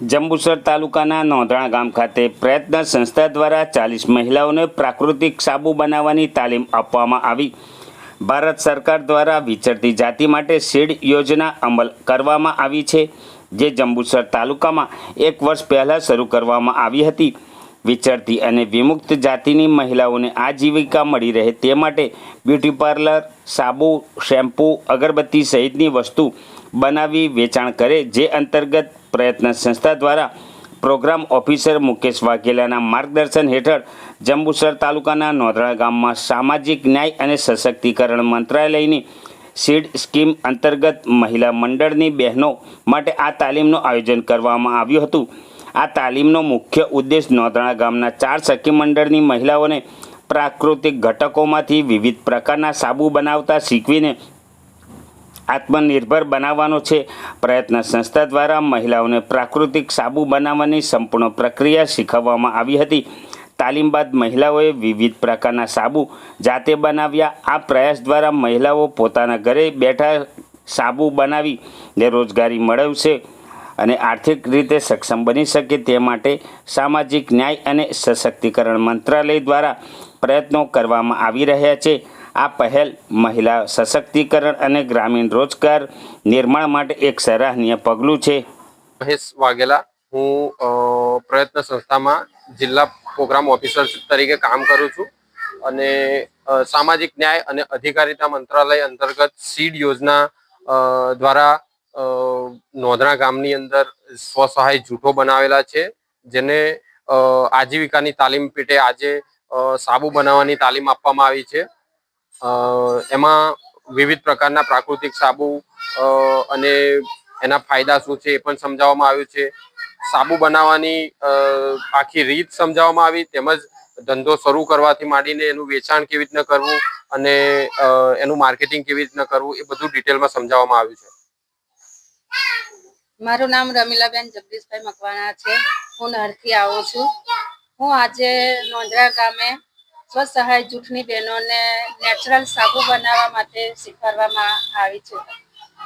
જંબુસર તાલુકાના નોંધણા ગામ ખાતે પ્રયત્ન સંસ્થા દ્વારા ચાલીસ મહિલાઓને પ્રાકૃતિક સાબુ બનાવવાની તાલીમ આપવામાં આવી. ભારત સરકાર દ્વારા વિચરતી જાતિ માટે સીડ યોજના અમલ કરવામાં આવી છે, જે જંબુસર તાલુકામાં એક વર્ષ પહેલાં શરૂ કરવામાં આવી હતી. વિચરતી અને વિમુક્ત જાતિની મહિલાઓને આજીવિકા મળી રહે તે માટે બ્યુટી પાર્લર, સાબુ, શેમ્પૂ, અગરબત્તી સહિતની વસ્તુ બનાવી વેચાણ કરે, જે અંતર્ગત પ્રયત્ન સંસ્થા દ્વારા પ્રોગ્રામ ઓફિસર મુકેશ વાઘેલાના માર્ગદર્શન હેઠળ જંબુસર તાલુકાના નોંધણા ગામમાં સામાજિક ન્યાય અને સશક્તિકરણ મંત્રાલયની સીડ સ્કીમ અંતર્ગત મહિલા મંડળની બહેનો માટે આ તાલીમનું આયોજન કરવામાં આવ્યું હતું. આ તાલીમનો મુખ્ય ઉદ્દેશ નોંધણા ગામના ચાર સખી મંડળની મહિલાઓને પ્રાકૃતિક ઘટકોમાંથી વિવિધ પ્રકારના સાબુ બનાવતા શીખવીને આત્મનિર્ભર બનાવવાનો છે. પ્રયત્ન સંસ્થા દ્વારા મહિલાઓને પ્રાકૃતિક સાબુ બનાવવાની સંપૂર્ણ પ્રક્રિયા શીખવવામાં આવી હતી. તાલીમ બાદ મહિલાઓએ વિવિધ પ્રકારના સાબુ જાતે બનાવ્યા. આ પ્રયાસ દ્વારા મહિલાઓ પોતાના ઘરે બેઠા સાબુ બનાવીને રોજગારી મેળવશે અને આર્થિક રીતે સક્ષમ બની શકે તે માટે સામાજિક ન્યાય અને સશક્તિકરણ મંત્રાલય દ્વારા પ્રયત્નો કરવામાં આવી રહ્યા છે. આ પહેલ મહિલા સશક્તિકરણ અને ગ્રામીણ રોજગાર નિર્માણ માટે એક સરાહનીય પગલું છે. મહેશ વાઘેલા, હું પ્રયત્ન સંસ્થામાં જિલ્લા પ્રોગ્રામ ઓફિસર તરીકે કામ કરું છું અને સામાજિક ન્યાય અને અધિકારિતા મંત્રાલય અંતર્ગત સીડ યોજના દ્વારા નોંધણા ગામની અંદર સ્વસહાય જૂથો બનાવેલા છે, જેને આજીવિકાની તાલીમ પેટે આજે સાબુ બનાવવાની તાલીમ આપવામાં આવી છે. એમાં વિવિધ પ્રકારના પ્રાકૃતિક સાબુ અને એના ફાયદા શું છે એ પણ સમજાવવામાં આવ્યું છે. સાબુ બનાવવાની આખી રીત સમજાવવામાં આવી, તેમજ ધંધો શરૂ કરવાથી માંડીને એનું વેચાણ કેવી રીતના કરવું અને એનું માર્કેટિંગ કેવી રીતના કરવું એ બધું ડિટેલમાં સમજાવવામાં આવ્યું છે. મારું નામ રમીલાબેન જગદીશભાઈ મકવાણા છે. હું નહરથી આવું છું. હું આજે નોંધરા ગામે સ્વસહાય જૂથની બહેનોને નેચરલ સાબુ બનાવવા માટે શીખવાડવામાં આવી છું.